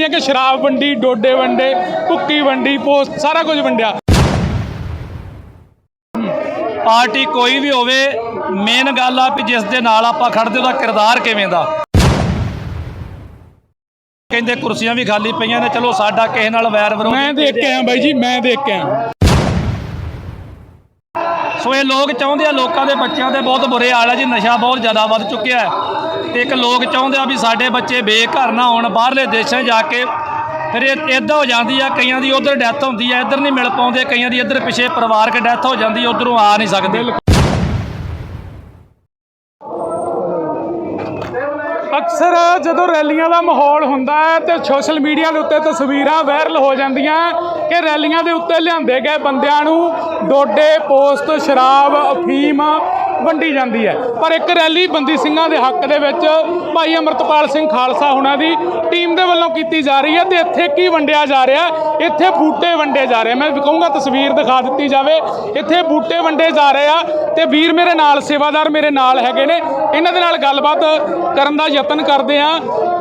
ਜਾਂਦੀਆਂ ਕਿ ਸ਼ਰਾਬ ਵੰਡੀ ਡੋਡੇ ਵੰਡੇ ਭੁੱਕੀ ਵੰਡੀ ਪੋਸਟ ਸਾਰਾ ਕੁਝ ਵੰਡਿਆ। ਪਾਰਟੀ ਕੋਈ ਵੀ ਹੋਵੇ ਮੇਨ ਗੱਲ ਆ ਵੀ ਜਿਸ ਦੇ ਨਾਲ ਆਪਾਂ ਖੜਦੇ ਉਹਦਾ ਕਿਰਦਾਰ ਕਿਵੇਂ ਦਾ? ਕਹਿੰਦੇ ਕੁਰਸੀਆਂ ਵੀ ਖਾਲੀ ਪਈਆਂ ਨੇ ਚਲੋ ਸਾਡਾ ਕਿਸੇ ਨਾਲ ਵੈਰ ਵਿਰੋਧ ਮੈਂ ਦੇਖ ਕੇ ਆਇਆ ਬਾਈ ਜੀ ਮੈਂ ਦੇਖ ਕੇ ਆਇਆ ਸੋ ਇਹ ਲੋਕ ਚਾਹੁੰਦੇ ਆ ਲੋਕਾਂ ਦੇ ਬੱਚਿਆਂ ਦੇ ਬਹੁਤ ਬੁਰੇ ਹਾਲ ਆ ਜੀ ਨਸ਼ਾ ਬਹੁਤ ਜ਼ਿਆਦਾ ਵੱਧ ਚੁੱਕਿਆ ਹੈ। ਤੇ ਇੱਕ ਲੋਕ ਚਾਹੁੰਦੇ ਆ ਵੀ ਸਾਡੇ ਬੱਚੇ ਬੇਘਰ ਨਾ ਹੋਣ, ਬਾਹਰਲੇ ਦੇਸ਼ਾਂ ਜਾ ਕੇ ਫਿਰ ਇਹ ਇਦਾਂ ਹੋ ਜਾਂਦੀ ਆ, ਕਈਆਂ ਦੀ ਉਧਰ ਡੈਥ ਹੁੰਦੀ ਆ, ਇੱਧਰ ਨਹੀਂ ਮਿਲ ਪਾਉਂਦੇ, ਕਈਆਂ ਦੀ ਇੱਧਰ ਪਿਛੇ ਪਰਿਵਾਰਕ ਡੈਥ ਹੋ ਜਾਂਦੀ, ਉਧਰੋਂ ਆ ਨਹੀਂ ਸਕਦੇ। ਅਕਸਰ ਜਦੋਂ ਰੈਲੀਆਂ ਦਾ ਮਾਹੌਲ ਹੁੰਦਾ ਹੈ ਤੇ ਸੋਸ਼ਲ ਮੀਡੀਆ ਦੇ ਉੱਤੇ ਤਸਵੀਰਾਂ ਵਾਇਰਲ ਹੋ ਜਾਂਦੀਆਂ ਕਿ ਰੈਲੀਆਂ ਦੇ ਉੱਤੇ ਲਿਆਂਦੇ ਗਏ ਬੰਦਿਆਂ ਨੂੰ, ਡੋਡੇ ਪੋਸਟ ਸ਼ਰਾਬ, ਅਫੀਮ ਵੰਡੀ ਜਾਂਦੀ ਹੈ। ਪਰ ਇੱਕ ਰੈਲੀ ਬੰਦੀ ਸਿੰਘਾਂ ਦੇ ਹੱਕ ਦੇ ਵਿੱਚ ਭਾਈ ਅਮਰਤਪਾਲ ਸਿੰਘ ਖਾਲਸਾ ਹੁਣਾਂ ਦੀ ਟੀਮ ਦੇ ਵੱਲੋਂ ਕੀਤੀ ਜਾ ਰਹੀ ਹੈ ਤੇ ਇੱਥੇ ਕੀ ਵੰਡਿਆ ਜਾ ਰਿਹਾ? ਇੱਥੇ ਬੂਟੇ ਵੰਡੇ ਜਾ ਰਹੇ। ਮੈਂ ਕਹੂੰਗਾ ਤਸਵੀਰ ਦਿਖਾ ਦਿੱਤੀ ਜਾਵੇ। ਇੱਥੇ ਬੂਟੇ ਵੰਡੇ ਜਾ ਰਹੇ ਆ ਤੇ ਵੀਰ ਮੇਰੇ ਨਾਲ, ਸੇਵਾਦਾਰ ਮੇਰੇ ਨਾਲ ਹੈਗੇ ਨੇ। ਇਹਨਾਂ ਦੇ ਨਾਲ ਗੱਲਬਾਤ ਕਰਨ ਦਾ ਯਤਨ ਕਰਦੇ ਆ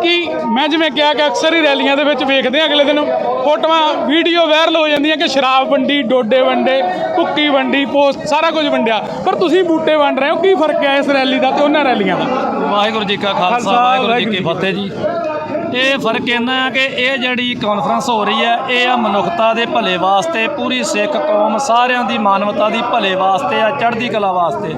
ਕਿ ਮੈਂ ਜਿਵੇਂ ਕਿਹਾ ਕਿ ਅਕਸਰ ਹੀ ਰੈਲੀਆਂ ਦੇ ਵਿੱਚ ਵੇਖਦੇ ਆ ਅਗਲੇ ਦਿਨ ਫੋਟੋਆਂ, ਵੀਡੀਓ ਵਾਇਰਲ ਹੋ ਜਾਂਦੀਆਂ ਕਿ ਸ਼ਰਾਬ ਵੰਡੀ, ਡੋਡੇ ਵੰਡੇ ਭੁੱਕੀ ਵੰਡੀ, ਪੋਸਟ ਸਾਰਾ ਕੁਝ ਵੰਡਿਆ। ਪਰ ਤੁਸੀਂ ਬੂਟੇ ਵੰਡ ਰਹੇ ਹੋ? ਕੀ ਫ਼ਰਕ ਹੈ ਇਸ ਰੈਲੀ ਦਾ ਤੇ ਉਹਨਾਂ ਰੈਲੀਆਂ ਦਾ? ਵਾਹਿਗੁਰੂ ਜੀ ਕਾ ਖਾਲਸਾ ਵਾਹਿਗੁਰੂ ਜੀ ਕੀ ਫਤਿਹ ਜੀ। ਇਹ ਫ਼ਰਕ ਇਹਨਾਂ ਹੈ ਕਿ ਇਹ ਜਿਹੜੀ ਕਾਨਫਰੰਸ ਹੋ ਰਹੀ ਹੈ ਇਹ ਆ ਮਨੁੱਖਤਾ ਦੇ ਭਲੇ ਵਾਸਤੇ ਪੂਰੀ ਸਿੱਖ ਕੌਮ ਸਾਰਿਆਂ ਦੀ ਮਾਨਵਤਾ ਦੀ ਭਲੇ ਵਾਸਤੇ ਆ ਚੜ੍ਹਦੀ ਕਲਾ ਵਾਸਤੇ।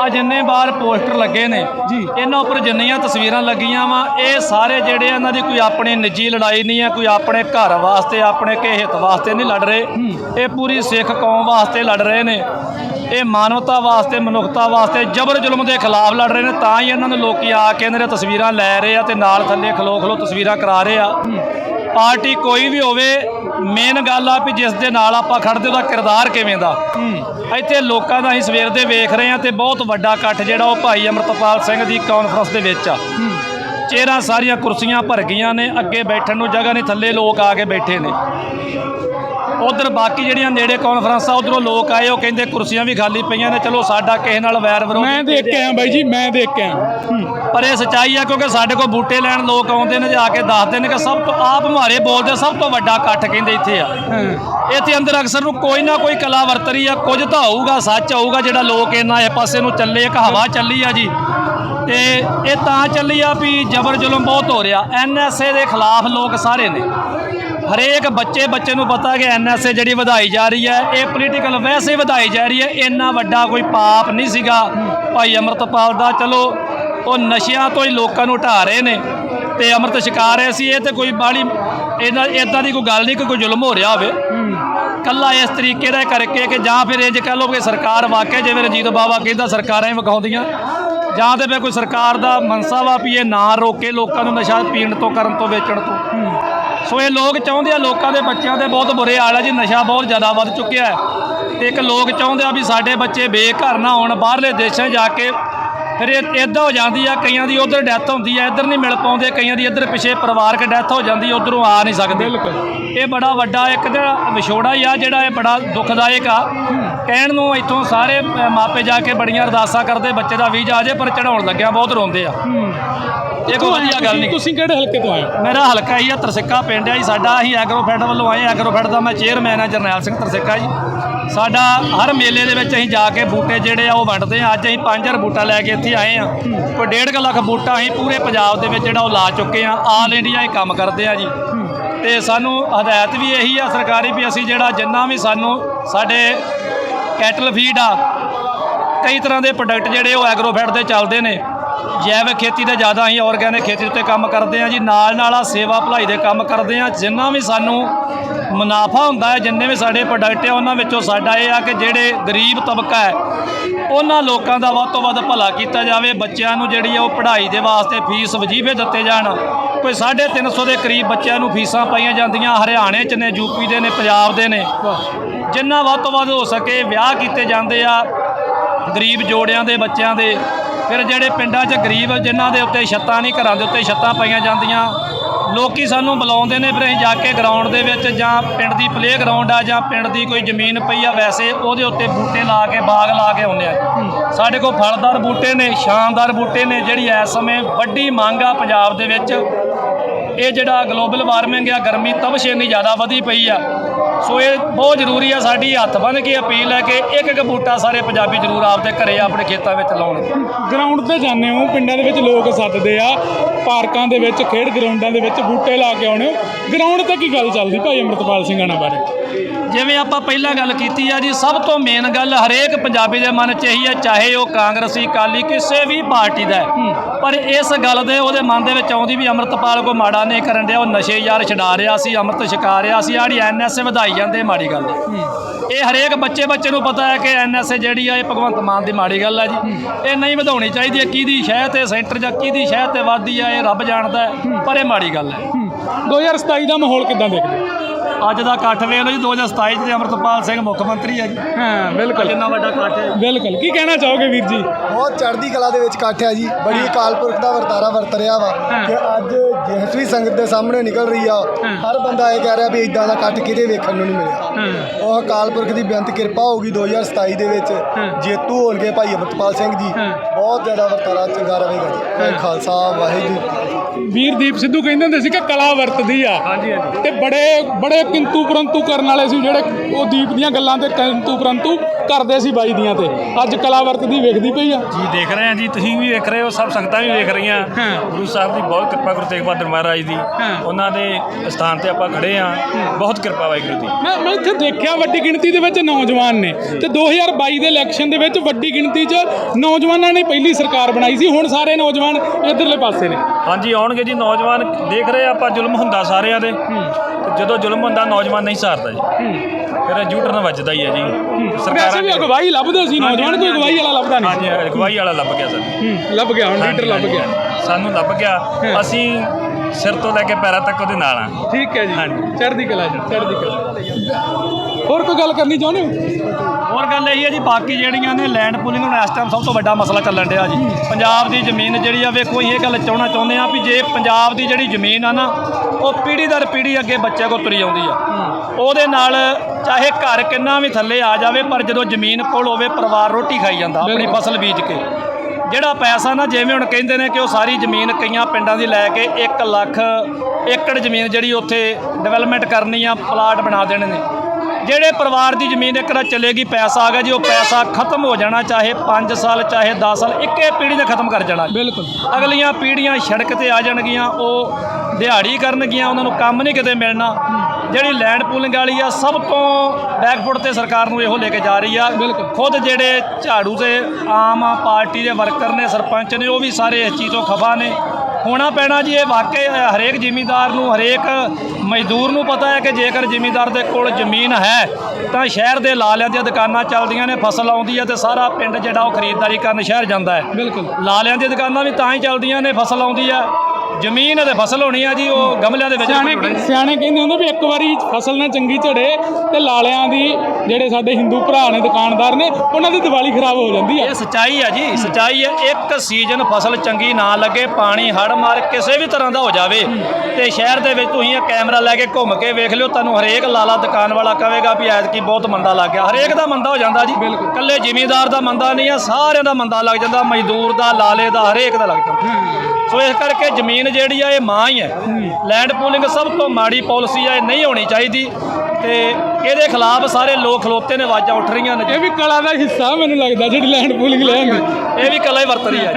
ਆ ਜਿੰਨੇ ਬਾਹਰ ਪੋਸਟਰ ਲੱਗੇ ਨੇ ਜੀ। ਇਹਨਾਂ ਉੱਪਰ ਜਿੰਨੀਆਂ ਤਸਵੀਰਾਂ ਲੱਗੀਆਂ ਵਾ ਇਹ ਸਾਰੇ ਜਿਹੜੇ ਆ, ਇਹਨਾਂ ਦੀ ਕੋਈ ਆਪਣੀ ਨਿੱਜੀ ਲੜਾਈ ਨਹੀਂ ਹੈ ਕੋਈ ਆਪਣੇ ਘਰ ਵਾਸਤੇ ਆਪਣੇ ਕਿਸੇ ਹਿੱਤ ਵਾਸਤੇ ਨਹੀਂ ਲੜ ਰਹੇ। ਇਹ ਪੂਰੀ ਸਿੱਖ ਕੌਮ ਵਾਸਤੇ ਲੜ ਰਹੇ ਨੇ। ਇਹ ਮਾਨਵਤਾ ਵਾਸਤੇ, ਮਨੁੱਖਤਾ ਵਾਸਤੇ ਜ਼ਬਰ ਜ਼ੁਲਮ ਦੇ ਖਿਲਾਫ ਲੜ ਰਹੇ ਨੇ, ਤਾਂ ਹੀ ਇਹਨਾਂ ਨੂੰ ਲੋਕੀ ਆ ਕੇ ਇਹਨਾਂ ਦੀਆਂ ਤਸਵੀਰਾਂ ਲੈ ਰਹੇ ਆ ਤੇ ਨਾਲ ਥੱਲੇ ਖਲੋ ਖਲੋ ਤਸਵੀਰਾਂ ਕਰਾ ਰਹੇ ਆ। ਪਾਰਟੀ ਕੋਈ ਵੀ ਹੋਵੇ ਮੇਨ ਗੱਲ ਆ ਵੀ ਜਿਸ ਦੇ ਨਾਲ ਆਪਾਂ ਖੜਦੇ ਉਹਦਾ ਕਿਰਦਾਰ ਕਿਵੇਂ ਦਾ। ਇੱਥੇ ਲੋਕਾਂ ਦਾ ਅਸੀਂ ਸਵੇਰ ਦੇ ਵੇਖ ਰਹੇ ਆ ਤੇ ਬਹੁਤ ਵੱਡਾ ਇਕੱਠ ਜਿਹੜਾ ਉਹ ਭਾਈ ਅਮਰਤਪਾਲ ਸਿੰਘ ਦੀ ਕਾਨਫਰੰਸ ਦੇ ਵਿੱਚ ਆ। ਚਿਹਰਾ ਸਾਰੀਆਂ ਕੁਰਸੀਆਂ ਭਰ ਗਈਆਂ ਨੇ, ਅੱਗੇ ਬੈਠਣ ਨੂੰ ਜਗ੍ਹਾ ਨਹੀਂ, ਥੱਲੇ ਲੋਕ ਆ ਕੇ ਬੈਠੇ ਨੇ। ਉਧਰ ਬਾਕੀ ਜਿਹੜੀਆਂ ਨੇੜੇ ਕਾਨਫਰੰਸਾਂ ਉਧਰੋਂ ਲੋਕ ਆਏ ਉਹ ਕਹਿੰਦੇ ਕੁਰਸੀਆਂ ਵੀ ਖਾਲੀ ਪਈਆਂ ਨੇ। ਚਲੋ ਸਾਡਾ ਕਿਸੇ ਨਾਲ ਵੈਰ ਵਿਰੋਧ ਮੈਂ ਦੇਖ ਕੇ ਆਇਆ ਬਾਈ ਜੀ ਮੈਂ ਦੇਖ ਕੇ ਆਇਆ। ਪਰ ਇਹ ਸਚਾਈ ਆ ਕਿਉਂਕਿ ਸਾਡੇ ਕੋਲ ਬੂਟੇ ਲੈਣ ਲੋਕ ਆਉਂਦੇ ਨੇ ਜਾ ਕੇ ਦੱਸਦੇ ਨੇ ਕਿ ਸਭ ਤੋਂ ਆਪ ਮਾਰੇ ਬੋਲਦੇ ਸਭ ਤੋਂ ਵੱਡਾ ਇਕੱਠ ਕਹਿੰਦੇ ਇੱਥੇ ਆ। ਇੱਥੇ ਅੰਦਰ ਅਕਸਰ ਨੂੰ ਕੋਈ ਨਾ ਕੋਈ ਕਲਾ ਵਰਤਰੀ ਆ ਕੁਝ ਤਾਂ ਹੋਊਗਾ ਸੱਚ ਹੋਊਗਾ ਜਿਹੜਾ ਲੋਕ ਇਹਨਾਂ ਇਹ ਪਾਸੇ ਨੂੰ ਚੱਲੇ ਇੱਕ ਹਵਾ ਚੱਲੀ ਆ ਜੀ। ਤੇ ਇਹ ਤਾਂ ਚੱਲੀ ਆ ਵੀ ਜ਼ਬਰ ਜ਼ੁਲਮ ਬਹੁਤ ਹੋ ਰਿਹਾ। ਐਨਐਸਏ ਦੇ ਖਿਲਾਫ ਲੋਕ ਸਾਰੇ ਨੇ। ਹਰੇਕ ਬੱਚੇ ਬੱਚੇ ਨੂੰ ਪਤਾ ਕਿ ਐਨਐਸਏ ਜਿਹੜੀ ਵਧਾਈ ਜਾ ਰਹੀ ਹੈ, ਇਹ ਪੋਲੀਟੀਕਲ ਵੈਸੇ ਵਧਾਈ ਜਾ ਰਹੀ ਹੈ, ਇੰਨਾ ਵੱਡਾ ਕੋਈ ਪਾਪ ਨਹੀਂ ਸੀਗਾ। ਭਾਈ ਅਮਰਤਪਾਲ ਦਾ ਚਲੋ, ਉਹ ਨਸ਼ਿਆਂ ਤੋਂ ਹੀ ਲੋਕਾਂ ਨੂੰ ਢਾ ਰਹੇ ਨੇ ਤੇ ਅੰਮ੍ਰਿਤ ਛਕਾ ਰਹੇ ਸੀ, ਇਹ ਤੇ ਕੋਈ ਬਾਹਲੀ ਇਹਨਾਂ ਇਦਾਂ ਦੀ ਕੋਈ ਗੱਲ ਨਹੀਂ ਕਿ ਕੋਈ ਜ਼ੁਲਮ ਹੋ ਰਿਹਾ ਹੋਵੇ। ਕੱਲਾ ਇਸ ਤਰੀਕੇ ਦਾ ਕਰਕੇ ਕਿ ਜਾਂ ਫਿਰ ਇੰਜ ਕਹਿ ਲਓ ਕਿ ਸਰਕਾਰ ਵਾਕਿਆ ਜਿਵੇਂ ਰਣਜੀਤ ਬਾਵਾ ਕਹਿੰਦਾ, ਸਰਕਾਰਾਂ ਹੀ ਵਿਖਾਉਂਦੀਆਂ। ਜਾਂ ਤੇ ਫਿਰ ਕੋਈ ਸਰਕਾਰ ਦਾ ਮਨਸਾ ਵਾ ਵੀ ਇਹ ਨਾ ਰੋਕੇ ਲੋਕਾਂ ਨੂੰ ਨਸ਼ਾ ਪੀਣ ਤੋਂ, ਕਰਨ ਤੋਂ, ਵੇਚਣ ਤੋਂ। ਸੋ ਇਹ ਲੋਕ ਚਾਹੁੰਦੇ ਆ ਲੋਕਾਂ ਦੇ ਬੱਚਿਆਂ ਦੇ ਬਹੁਤ ਬੁਰੇ ਹਾਲ ਆ ਜੀ ਨਸ਼ਾ ਬਹੁਤ ਜ਼ਿਆਦਾ ਵੱਧ ਚੁੱਕਿਆ ਹੈ। ਤੇ ਇੱਕ ਲੋਕ ਚਾਹੁੰਦੇ ਆ ਵੀ ਸਾਡੇ ਬੱਚੇ ਬੇਘਰ ਨਾ ਹੋਣ ਬਾਹਰਲੇ ਦੇਸ਼ਾਂ ਜਾ ਕੇ ਫਿਰ ਇਹ ਇਦਾਂ ਹੋ ਜਾਂਦੀ ਆ ਕਈਆਂ ਦੀ ਉਧਰ ਡੈਥ ਹੁੰਦੀ ਆ ਇੱਧਰ ਨਹੀਂ ਮਿਲ ਪਾਉਂਦੇ ਕਈਆਂ ਦੀ ਇੱਧਰ ਪਿਛੇ ਪਰਿਵਾਰਕ ਡੈਥ ਹੋ ਜਾਂਦੀ ਉਧਰੋਂ ਆ ਨਹੀਂ ਸਕਦੇ। ਇਹ ਬੜਾ ਵੱਡਾ ਇੱਕ ਜਿਹੜਾ ਵਿਛੋੜਾ ਹੀ ਆ ਜਿਹੜਾ ਇਹ ਬੜਾ ਦੁਖਦਾਇਕ ਆ। ਕਹਿਣ ਨੂੰ ਇੱਥੋਂ ਸਾਰੇ ਮਾਪੇ ਜਾ ਕੇ ਬੜੀਆਂ ਅਰਦਾਸਾਂ ਕਰਦੇ ਬੱਚੇ ਦਾ ਵੀਜ਼ਾ ਆ ਜੇ ਪਰ ਚੜਾਉਣ ਲੱਗਿਆ ਬਹੁਤ ਰੋਂਦੇ ਆ। ਇਹ ਕੋਈ ਵਧੀਆ ਗੱਲ ਨਹੀਂ। ਤੁਸੀਂ ਕਿਹੜੇ ਹਲਕੇ ਤੋਂ ਆਏ ਮੇਰਾ ਹਲਕਾ ਹੀ ਆ ਤਰਸਿੱਕਾ ਪਿੰਡ ਆ ਜੀ। ਸਾਡਾ ਅਸੀਂ ਐਗਰੋਫੈਡ ਵੱਲੋਂ ਆਏ ਐਗਰੋਫੈਡ ਦਾ ਮੈਂ ਚੇਅਰਮੈਨ ਆ ਜਰਨੈਲ ਸਿੰਘ ਤਰਸਿੱਕਾ ਜੀ। ਸਾਡਾ ਹਰ ਮੇਲੇ ਦੇ ਵਿੱਚ ਅਸੀਂ ਜਾ ਕੇ ਬੂਟੇ ਜਿਹੜੇ ਆ ਉਹ ਵੰਡਦੇ ਆ ਅੱਜ ਅਸੀਂ 5000 ਬੂਟਾ ਲੈ ਕੇ ਇੱਥੇ ਆਏ ਆ ਕੋਈ 1.5 ਲੱਖ ਬੂਟਾ ਅਸੀਂ ਪੂਰੇ ਪੰਜਾਬ ਦੇ ਵਿੱਚ ਜਿਹੜਾ ਉਹ ਲਾ ਚੁੱਕੇ ਆ ਆਲ ਇੰਡੀਆ ਹੀ ਕੰਮ ਕਰਦੇ ਆ ਜੀ। ਤੇ ਸਾਨੂੰ ਹਦਾਇਤ ਵੀ ਇਹੀ ਆ ਸਰਕਾਰੀ ਵੀ ਅਸੀਂ ਜਿਹੜਾ ਜਿੰਨਾ ਵੀ ਸਾਨੂੰ ਸਾਡੇ ਕੈਟਲ ਫੀਡ ਆ ਕਈ ਤਰ੍ਹਾਂ ਦੇ ਪ੍ਰੋਡਕਟ ਜਿਹੜੇ ਉਹ ਐਗਰੋਫੈਡ ਦੇ ਚੱਲਦੇ ਨੇ। ਜੈਵਿਕ ਖੇਤੀ ਦੇ ਜ਼ਿਆਦਾ ਅਸੀਂ ਆਰਗੈਨਿਕ ਖੇਤੀ ਉੱਤੇ ਕੰਮ ਕਰਦੇ ਹਾਂ ਜੀ। ਨਾਲ ਨਾਲ ਆ ਸੇਵਾ ਭਲਾਈ ਦੇ ਕੰਮ ਕਰਦੇ ਹਾਂ। ਜਿੰਨਾ ਵੀ ਸਾਨੂੰ ਮੁਨਾਫਾ ਹੁੰਦਾ ਹੈ, ਜਿੰਨੇ ਵੀ ਸਾਡੇ ਪ੍ਰੋਡਕਟ ਆ, ਉਹਨਾਂ ਵਿੱਚੋਂ ਸਾਡਾ ਇਹ ਆ ਕਿ ਜਿਹੜੇ ਗਰੀਬ ਤਬਕਾ ਹੈ, ਉਹਨਾਂ ਲੋਕਾਂ ਦਾ ਵੱਧ ਤੋਂ ਵੱਧ ਭਲਾ ਕੀਤਾ ਜਾਵੇ। ਬੱਚਿਆਂ ਨੂੰ ਜਿਹੜੀ ਆ ਉਹ ਪੜ੍ਹਾਈ ਦੇ ਵਾਸਤੇ ਫੀਸ ਵਜੀਫੇ ਦਿੱਤੇ ਜਾਣ। ਕੋਈ 350 ਦੇ ਕਰੀਬ ਬੱਚਿਆਂ ਨੂੰ ਫੀਸਾਂ ਪਾਈਆਂ ਜਾਂਦੀਆਂ। ਹਰਿਆਣੇ 'ਚ ਨੇ ਯੂਪੀ ਦੇ ਨੇ, ਪੰਜਾਬ ਦੇ ਨੇ। ਜਿੰਨਾ ਵੱਧ ਤੋਂ ਵੱਧ ਹੋ ਸਕੇ ਵਿਆਹ ਕੀਤੇ ਜਾਂਦੇ ਆ। ਗਰੀਬ ਜੋੜਿਆਂ ਦੇ ਬੱਚਿਆਂ ਦੇ ਫਿਰ ਜਿਹੜੇ ਪਿੰਡਾਂ 'ਚ ਗਰੀਬ ਜਿਨ੍ਹਾਂ ਦੇ ਉੱਤੇ ਛੱਤਾਂ ਨਹੀਂ, ਘਰਾਂ ਦੇ ਉੱਤੇ ਛੱਤਾਂ ਪਾਈਆਂ ਜਾਂਦੀਆਂ, ਲੋਕੀ ਸਾਨੂੰ ਬੁਲਾਉਂਦੇ ਨੇ ਫਿਰ ਅਸੀਂ ਜਾ ਕੇ ਗਰਾਊਂਡ ਦੇ ਵਿੱਚ ਜਾਂ ਪਿੰਡ ਦੀ ਪਲੇ ਗਰਾਊਂਡ ਆ ਜਾਂ ਪਿੰਡ ਦੀ ਕੋਈ ਜ਼ਮੀਨ ਪਈ ਆ, ਵੈਸੇ ਉਹਦੇ ਉੱਤੇ ਬੂਟੇ ਲਾ ਕੇ, ਬਾਗ ਲਾ ਕੇ ਆਉਂਦੇ ਆ। ਸਾਡੇ ਕੋਲ ਫਲਦਾਰ ਬੂਟੇ ਨੇ, ਸ਼ਾਨਦਾਰ ਬੂਟੇ ਨੇ, ਜਿਹੜੀ ਇਸ ਸਮੇਂ ਵੱਡੀ ਮੰਗ ਆ ਪੰਜਾਬ ਦੇ ਵਿੱਚ। ਇਹ ਜਿਹੜਾ ਗਲੋਬਲ ਵਾਰਮਿੰਗ ਆ, ਗਰਮੀ ਤਪਸ਼ ਇੰਨੀ ਜ਼ਿਆਦਾ ਵਧੀ ਪਈ ਆ। ਸੋ ਇਹ ਬਹੁਤ ਜ਼ਰੂਰੀ ਆ, ਸਾਡੀ ਹੱਥ ਬੰਨ੍ਹ ਕੇ ਅਪੀਲ ਹੈ ਕਿ ਇੱਕ ਇੱਕ ਬੂਟਾ ਸਾਰੇ ਪੰਜਾਬੀ ਜ਼ਰੂਰ ਆਪਦੇ ਘਰੇ ਆਪਣੇ ਖੇਤਾਂ ਵਿੱਚ ਲਾਉਣ। ਗਰਾਊਂਡ ਤੇ ਜਾਂਦੇ ਹੋ, ਪਿੰਡਾਂ ਦੇ ਵਿੱਚ ਲੋਕ ਸੱਦਦੇ ਆ, ਪਾਰਕਾਂ ਦੇ ਵਿੱਚ, ਖੇਡ ਗਰਾਊਂਡਾਂ ਦੇ ਵਿੱਚ ਬੂਟੇ ਲਾ ਕੇ ਆਉਣੇ ਹੋ। ਗਰਾਊਂਡ ਤੇ ਕੀ ਗੱਲ ਚੱਲਦੀ ਭਾਈ ਅਮਰਤਪਾਲ ਸਿੰਘ ਆਣਾ ਬਾਰੇ? ਜਿਵੇਂ ਆਪਾਂ ਪਹਿਲਾਂ ਗੱਲ ਕੀਤੀ ਆ ਜੀ ਸਭ ਤੋਂ ਮੇਨ ਗੱਲ ਹਰੇਕ ਪੰਜਾਬੀ ਦੇ ਮਨ 'ਚ ਇਹੀ ਹੈ ਚਾਹੇ ਉਹ ਕਾਂਗਰਸੀ ਕਾਲੀ ਕਿਸੇ ਵੀ ਪਾਰਟੀ ਦਾ ਹੈ। ਪਰ ਇਸ ਗੱਲ ਦੇ ਉਹਦੇ ਮਨ ਦੇ ਵਿੱਚ ਆਉਂਦੀ ਵੀ ਅੰਮ੍ਰਿਤਪਾਲ ਕੋ ਮਾੜਾ ਨਹੀਂ ਕਰਨ ਡਿਆ ਉਹ ਨਸ਼ੇ ਯਾਰ ਛਡਾ ਰਿਹਾ ਸੀ ਅੰਮ੍ਰਿਤ ਛਕਾ ਰਿਹਾ ਸੀ ਆੜੀ ਐਨਐਸਏ ਵਧਾਈ ਜਾਂਦੇ ਮਾੜੀ ਗੱਲ ਹੈ। ਇਹ ਹਰੇਕ ਬੱਚੇ ਬੱਚੇ ਨੂੰ ਪਤਾ ਹੈ ਕਿ ਐਨਐਸਏ ਜਿਹੜੀ ਆ ਇਹ ਭਗਵੰਤ ਮਾਨ ਦੀ ਮਾੜੀ ਗੱਲ ਹੈ ਜੀ। ਇਹ ਨਹੀਂ ਵਧਾਉਣੀ ਚਾਹੀਦੀ ਹੈ ਕਿਹਦੀ ਸ਼ਹਿ ਤੇ ਸੈਂਟਰ ਜਾਂ ਕਿਹਦੀ ਸ਼ਹਿ ਤੇ ਵੱਧਦੀ ਆ ਇਹ ਰੱਬ ਜਾਣਦਾ ਪਰ ਇਹ ਮਾੜੀ ਗੱਲ ਹੈ। 2027 ਦਾ ਮਾਹੌਲ ਕਿਦਾਂ ਦੇਖਦੇ? ਅੱਜ ਦਾ ਇਕੱਠ ਵੇਖ ਲਓ ਜੀ 2027 ਚ ਤੇ ਅੰਮ੍ਰਿਤਪਾਲ ਸਿੰਘ ਮੁੱਖ ਮੰਤਰੀ ਹੈ ਜੀ। ਹਾਂ ਬਿਲਕੁਲ। ਕਿੰਨਾ ਵੱਡਾ ਇਕੱਠ ਹੈ। ਬਿਲਕੁਲ। ਕੀ ਕਹਿਣਾ ਚਾਹੋਗੇ ਵੀਰ ਜੀ? ਬਹੁਤ ਚੜ੍ਹਦੀ ਕਲਾ ਦੇ ਵਿੱਚ ਇਕੱਠ ਹੈ ਜੀ। ਬੜੀ ਅਕਾਲ ਪੁਰਖ ਦਾ ਵਰਤਾਰਾ ਵਰਤ ਰਿਹਾ ਵਾ ਕਿ ਅੱਜ ਜਿਸਵੀਂ ਸੰਗਤ ਦੇ ਸਾਹਮਣੇ ਨਿਕਲ ਰਹੀ ਆ। ਹਰ ਬੰਦਾ ਇਹ ਕਹਿ ਰਿਹਾ ਵੀ ਇਦਾਂ ਦਾ ਇਕੱਠ ਕਿਤੇ ਵੇਖਣ ਨੂੰ ਨਹੀਂ ਮਿਲਿਆ। ਉਹ ਅਕਾਲ ਪੁਰਖ ਦੀ ਬੇਅੰਤ ਕਿਰਪਾ ਹੋਊਗੀ 2027 ਦੇ ਵਿੱਚ। ਜੇਤੂ ਹੋਣਗੇ ਭਾਈ ਅਮਰਤਪਾਲ ਸਿੰਘ ਜੀ। ਬਹੁਤ ਜ਼ਿਆਦਾ ਵਰਤਾਰਾ ਚੰਗਾ ਰਹੇਗਾ ਜੀ। ਖਾਲਸਾ ਵਾਹਿਗੁਰੂ ਫਤਿਹ। ਵੀਰਦੀਪ ਸਿੱਧੂ ਕਹਿੰਦੇ ਹੁੰਦੇ ਸੀ ਕਿ ਕਲਾ ਵਰਤਦੀ ਆ। ਹਾਂਜੀ ਹਾਂਜੀ। ਤੇ ਬੜੇ ਬੜੇ ਕਿੰਤੂ ਪਰੰਤੂ ਕਰਨ ਵਾਲੇ ਸੀ ਜਿਹੜੇ ਉਹ ਦੀਪ ਦੀਆਂ ਗੱਲਾਂ ਤੇ ਕਿੰਤੂ ਪਰੰਤੂ। ਕਰਦੇ ਸੀ ਬਾਈ ਦੀਆਂ ਤੇ। ਅੱਜ ਕਲਾ ਵਰਤਦੀ ਵੇਖਦੀ ਪਈ ਆ। ਜੀ ਦੇਖ ਰਹੇ ਹਾਂ ਜੀ ਤੁਸੀਂ ਵੀ ਵੇਖ ਰਹੇ ਹੋ ਸਭ ਸੰਗਤਾਂ ਵੀ ਵੇਖ ਰਹੀਆਂ। ਗੁਰੂ ਸਾਹਿਬ ਦੀ ਬਹੁਤ ਕਿਰਪਾ ਗੁਰੂ ਤੇਗ ਬਹਾਦਰ ਮਹਾਰਾਜ ਦੀ। ਉਹਨਾਂ ਦੇ ਸਥਾਨ ਤੇ ਆਪਾਂ ਖੜੇ ਆ। ਬਹੁਤ ਕਿਰਪਾ ਵਾਹਿਗੁਰੂ ਦੀ। ਮੈਂ ਮੈਂ ਇੱਥੇ ਦੇਖਿਆ ਵੱਡੀ ਗਿਣਤੀ ਦੇ ਵਿੱਚ ਨੌਜਵਾਨ ਨੇ। ਤੇ 2022 ਦੇ ਇਲੈਕਸ਼ਨ ਦੇ ਵਿੱਚ ਵੱਡੀ ਗਿਣਤੀ 'ਚ ਨੌਜਵਾਨਾਂ ਨੇ ਪਹਿਲੀ ਸਰਕਾਰ ਬਣਾਈ ਸੀ। ਹੁਣ ਸਾਰੇ ਨੌਜਵਾਨ ਇਧਰਲੇ ਪਾਸੇ ਨੇ। ਹਾਂਜੀ ਆਉਣਗੇ ਜੀ ਨੌਜਵਾਨ ਦੇਖ ਰਹੇ ਆ ਆਪਾਂ ਜ਼ੁਲਮ ਹੁੰਦਾ ਸਾਰਿਆਂ ਦੇ। ਜਦੋਂ ਜ਼ੁਲਮ ਹੁੰਦਾ ਨੌਜਵਾਨ ਨਹੀਂ ਸਾਰਦਾ ਜੀ। ਫਿਰ ਯੂ ਟਰਨ ਵੱਜਦਾ ਹੀ ਹੈ ਜੀ। ਵੈਸੇ ਵੀ ਅਗਵਾਈ ਲੱਭਦੇ ਸੀ ਨੌਜਵਾਨ ਕੋਈ ਅਗਵਾਈ ਵਾਲਾ ਲੱਭਦਾ ਨਹੀਂ। ਹਾਂਜੀ ਅਗਵਾਈ ਵਾਲਾ ਲੱਭ ਗਿਆ ਸਾਨੂੰ ਹੂੰ, ਲੱਭ ਗਿਆ ਹੁਣ ਲੀਡਰ ਲੱਭ ਗਿਆ। ਸਾਨੂੰ ਲੱਭ ਗਿਆ। ਅਸੀਂ ਸਿਰ ਤੋਂ ਲੈ ਕੇ ਪੈਰਾਂ ਤੱਕ ਉਹਦੇ ਨਾਲ ਆ ਠੀਕ ਹੈ ਜੀ। ਚੜ੍ਹਦੀ ਕਲਾ ਜੀ ਚੜ੍ਹਦੀ ਕਲਾ। ਹੋਰ ਕੋਈ ਗੱਲ ਕਰਨੀ ਚਾਹੁੰਦੇ ਹੋ? ਹੋਰ ਗੱਲ ਇਹ ਹੈ ਜੀ ਬਾਕੀ ਜਿਹੜੀਆਂ ਨੇ ਲੈਂਡ ਪੂਲਿੰਗ ਹੁਣ ਇਸ ਟਾਈਮ ਸਭ ਤੋਂ ਵੱਡਾ ਮਸਲਾ ਚੱਲਣ ਡਿਆ ਜੀ। ਪੰਜਾਬ ਦੀ ਜ਼ਮੀਨ ਜਿਹੜੀ ਆ ਵੇਖੋ ਇਹ ਗੱਲ ਚਾਹਣਾ ਚਾਹੁੰਦੇ ਆ ਵੀ ਜੇ ਪੰਜਾਬ ਦੀ ਜਿਹੜੀ ਜ਼ਮੀਨ ਆ ਨਾ ਉਹ ਪੀੜ੍ਹੀ ਦਰ ਪੀੜ੍ਹੀ ਅੱਗੇ ਬੱਚੇ ਕੋਲ ਤੁਰੀ ਆਉਂਦੀ ਆ। ਉਹਦੇ ਨਾਲ ਚਾਹੇ ਘਰ ਕਿੰਨਾ ਵੀ ਥੱਲੇ ਆ ਜਾਵੇ ਪਰ ਜਦੋਂ ਜ਼ਮੀਨ ਕੋਲ ਹੋਵੇ ਪਰਿਵਾਰ ਰੋਟੀ ਖਾਈ ਜਾਂਦਾ ਆਪਣੀ। ਫਸਲ ਬੀਜ ਕੇ। ਜਿਹੜਾ ਪੈਸਾ ਨਾ ਜਿਵੇਂ ਹੁਣ ਕਹਿੰਦੇ ਨੇ ਕਿ ਉਹ ਸਾਰੀ ਜ਼ਮੀਨ ਕਈਆਂ ਪਿੰਡਾਂ ਦੀ ਲੈ ਕੇ 1 ਲੱਖ ਏਕੜ ਜ਼ਮੀਨ ਜਿਹੜੀ ਉੱਥੇ ਡਿਵੈਲਪਮੈਂਟ ਕਰਨੀ ਆ ਪਲਾਟ ਬਣਾ ਦੇਣੇ ਨੇ। ਜਿਹੜੇ ਪਰਿਵਾਰ ਦੀ ਜ਼ਮੀਨ ਇੱਕ ਵਾਰ ਚਲੇਗੀ ਪੈਸਾ ਆ ਗਿਆ ਜੀ ਉਹ ਪੈਸਾ ਖਤਮ ਹੋ ਜਾਣਾ ਚਾਹੇ 5 ਸਾਲ ਚਾਹੇ 10 ਸਾਲ ਇੱਕੇ ਪੀੜ੍ਹੀ ਨੇ ਖਤਮ ਕਰ ਜਾਣਾ। ਬਿਲਕੁਲ। ਅਗਲੀਆਂ ਪੀੜ੍ਹੀਆਂ ਸੜਕ ਤੇ ਆ ਜਾਣਗੀਆਂ ਉਹ ਦਿਹਾੜੀ ਕਰਨਗੀਆਂ ਉਹਨਾਂ ਨੂੰ ਕੰਮ ਨਹੀਂ ਕਿਤੇ ਮਿਲਣਾ। ਜਿਹੜੀ ਲੈਂਡ ਪੂਲਿੰਗ ਵਾਲੀ ਆ ਸਭ ਤੋਂ ਬੈਕਫੁੱਟ ਤੇ ਸਰਕਾਰ ਨੂੰ ਇਹੋ ਲੈ ਕੇ ਜਾ ਰਹੀ ਆ। ਬਿਲਕੁਲ। ਖੁਦ ਜਿਹੜੇ ਝਾੜੂ ਤੇ ਆਮ ਪਾਰਟੀ ਦੇ ਵਰਕਰ ਨੇ ਸਰਪੰਚ ਨੇ ਉਹ ਵੀ ਸਾਰੇ ਇਸ ਚੀਜ਼ ਤੋਂ ਖਫਾ ਨੇ। ਹੋਣਾ ਪੈਣਾ ਜੀ ਇਹ ਵਾਕਈ ਹਰੇਕ ਜ਼ਿਮੀਂਦਾਰ ਨੂੰ ਹਰੇਕ ਮਜ਼ਦੂਰ ਨੂੰ ਪਤਾ ਹੈ ਕਿ ਜੇਕਰ ਜ਼ਿਮੀਂਦਾਰ ਦੇ ਕੋਲ ਜ਼ਮੀਨ ਹੈ ਤਾਂ ਸ਼ਹਿਰ ਦੇ ਲਾਲਿਆਂ ਦੀਆਂ ਦੁਕਾਨਾਂ ਚੱਲਦੀਆਂ ਨੇ ਫਸਲ ਆਉਂਦੀ ਹੈ ਤੇ ਸਾਰਾ ਪਿੰਡ ਜਿਹੜਾ ਉਹ ਖਰੀਦਦਾਰੀ ਕਰਨ ਸ਼ਹਿਰ ਜਾਂਦਾ ਹੈ। ਬਿਲਕੁਲ। ਲਾਲਿਆਂ ਦੀਆਂ ਦੁਕਾਨਾਂ ਵੀ ਤਾਂ ਹੀ ਚੱਲਦੀਆਂ ਨੇ ਫਸਲ ਆਉਂਦੀ ਆ ਜ਼ਮੀਨ ਅਤੇ ਫਸਲ ਹੋਣੀ ਆ ਜੀ ਉਹ ਗਮਲਿਆਂ ਦੇ ਵਿੱਚ ਸਿਆਣੇ। ਸਿਆਣੇ ਕਹਿੰਦੇ ਹੁੰਦੇ ਵੀ ਇੱਕ ਵਾਰੀ ਫਸਲ ਨਾ ਚੰਗੀ ਝੜੇ ਤੇ ਲਾਲਿਆਂ ਦੀ ਜਿਹੜੇ ਸਾਡੇ ਹਿੰਦੂ ਭਰਾ ਨੇ ਦੁਕਾਨਦਾਰ ਨੇ ਉਹਨਾਂ ਦੀ ਦੀਵਾਲੀ ਖਰਾਬ ਹੋ ਜਾਂਦੀ ਆ ਇਹ ਸਚਾਈ ਆ ਜੀ ਸਚਾਈ ਹੈ ਇੱਕ ਸੀਜ਼ਨ ਫਸਲ ਚੰਗੀ ਨਾ ਲੱਗੇ ਪਾਣੀ ਹੜ ਮਾਰ ਕਿਸੇ ਵੀ ਤਰ੍ਹਾਂ ਦਾ ਹੋ ਜਾਵੇ ਤੇ ਸ਼ਹਿਰ ਦੇ ਵਿੱਚ ਤੁਸੀਂ ਇਹ ਕੈਮਰਾ ਲੈ ਕੇ ਘੁੰਮ ਕੇ ਵੇਖ ਲਿਓ ਤੁਹਾਨੂੰ ਹਰੇਕ ਲਾਲਾ ਦੁਕਾਨ ਵਾਲਾ ਕਹੇਗਾ ਵੀ ਐਤਕੀ ਬਹੁਤ ਮੰਦਾ ਲੱਗ ਗਿਆ ਹਰੇਕ ਦਾ ਮੰਦਾ ਹੋ ਜਾਂਦਾ ਜੀ। ਇਕੱਲੇ ਜ਼ਿਮੀਂਦਾਰ ਦਾ ਮੰਦਾ ਨਹੀਂ ਆ ਸਾਰਿਆਂ ਦਾ ਮੰਦਾ ਲੱਗ ਜਾਂਦਾ ਮਜ਼ਦੂਰ ਦਾ ਲਾਲੇ ਦਾ ਹਰੇਕ ਦਾ ਲੱਗ ਜਾਂਦਾ ਸੋ ਇਸ ਕਰਕੇ ਜ਼ਮੀਨ ਜਿਹੜੀ ਆ ਇਹ ਮਾਂ ਹੀ ਹੈ। ਲੈਂਡ ਪੂਲਿੰਗ ਸਭ ਤੋਂ ਮਾੜੀ ਪਾਲਿਸੀ ਆ ਇਹ ਨਹੀਂ ਹੋਣੀ ਚਾਹੀਦੀ। ਤੇ ਇਹਦੇ ਖਿਲਾਫ ਸਾਰੇ ਲੋਕ ਖਲੋਤੇ ਨੇ ਆਵਾਜ਼ਾਂ ਉੱਠ ਰਹੀਆਂ ਨੇ। ਇਹ ਵੀ ਕਲਾ ਦਾ ਹਿੱਸਾ ਮੈਨੂੰ ਲੱਗਦਾ ਜਿਹੜੀ ਲੈਂਡ ਪੂਲਿੰਗ ਲੈ ਆਂਦੀ ਇਹ ਵੀ ਕਲਾ ਹੀ ਵਰਤ ਰਹੀ ਹੈ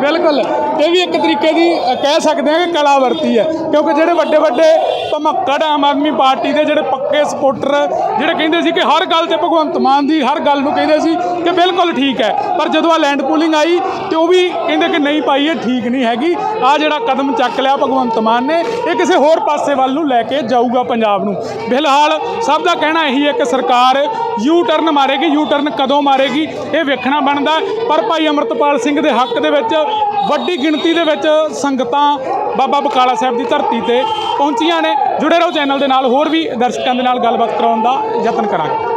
ਬਿਲਕੁਲ। ਇਹ ਵੀ ਇੱਕ ਤਰੀਕੇ ਦੀ ਕਹਿ ਸਕਦੇ ਹਾਂ ਕਿ ਕਲਾ ਵਰਤੀ ਹੈ। ਕਿਉਂਕਿ ਜਿਹੜੇ ਵੱਡੇ ਵੱਡੇ ਭਮੱਕੜ ਆਮ ਆਦਮੀ ਪਾਰਟੀ ਦੇ ਜਿਹੜੇ ਪੱਕੇ ਸਪੋਰਟਰ ਜਿਹੜੇ ਕਹਿੰਦੇ ਸੀ ਕਿ ਹਰ ਗੱਲ ਤੇ ਭਗਵੰਤ ਮਾਨ ਦੀ ਹਰ ਗੱਲ ਨੂੰ ਕਹਿੰਦੇ ਸੀ ਕਿ ਬਿਲਕੁਲ ਠੀਕ ਹੈ। ਪਰ ਜਦੋਂ ਆ ਲੈਂਡ ਪੂਲਿੰਗ ਆਈ ਤੇ ਉਹ ਵੀ ਕਹਿੰਦੇ ਕਿ ਨਹੀਂ ਪਾਈ ਇਹ ਠੀਕ ਨਹੀਂ ਹੈਗੀ। ਆ ਜਿਹੜਾ ਕਦਮ ਚੱਕ ਲਿਆ ਭਗਵੰਤ ਮਾਨ ਨੇ, ਇਹ ਕਿਸੇ ਹੋਰ ਪਾਸੇ ਵੱਲ ਨੂੰ ਲੈ ਕੇ ਜਾਊਗਾ ਪੰਜਾਬ ਨੂੰ। ਫਿਲਹਾਲ ਸਭ ਦਾ ਕਹਿਣਾ ਇਹੀ ਹੈ ਕਿ ਸਰਕਾਰ ਯੂ ਟਰਨ ਮਾਰੇਗੀ ਯੂ ਟਰਨ ਕਦੋਂ ਮਾਰੇਗੀ, ਇਹ ਵੇਖਣਾ ਬਣਦਾ। ਪਰ ਭਾਈ ਅਮਰਤਪਾਲ ਸਿੰਘ ਦੇ ਹੱਕ ਦੇ ਵਿੱਚ ਵੱਡੀ ਗਿਣਤੀ ਦੇ ਵਿੱਚ ਸੰਗਤਾਂ ਬਾਬਾ ਬਕਾਲਾ ਸਾਹਿਬ ਦੀ ਧਰਤੀ ਤੇ ਪਹੁੰਚੀਆਂ ਨੇ। ਜੁੜੇ ਰਹੋ ਚੈਨਲ ਦੇ ਨਾਲ, ਹੋਰ ਵੀ ਦਰਸ਼ਕਾਂ ਦੇ ਨਾਲ ਗੱਲਬਾਤ ਕਰਾਉਣ ਦਾ ਯਤਨ ਕਰਾਂਗੇ।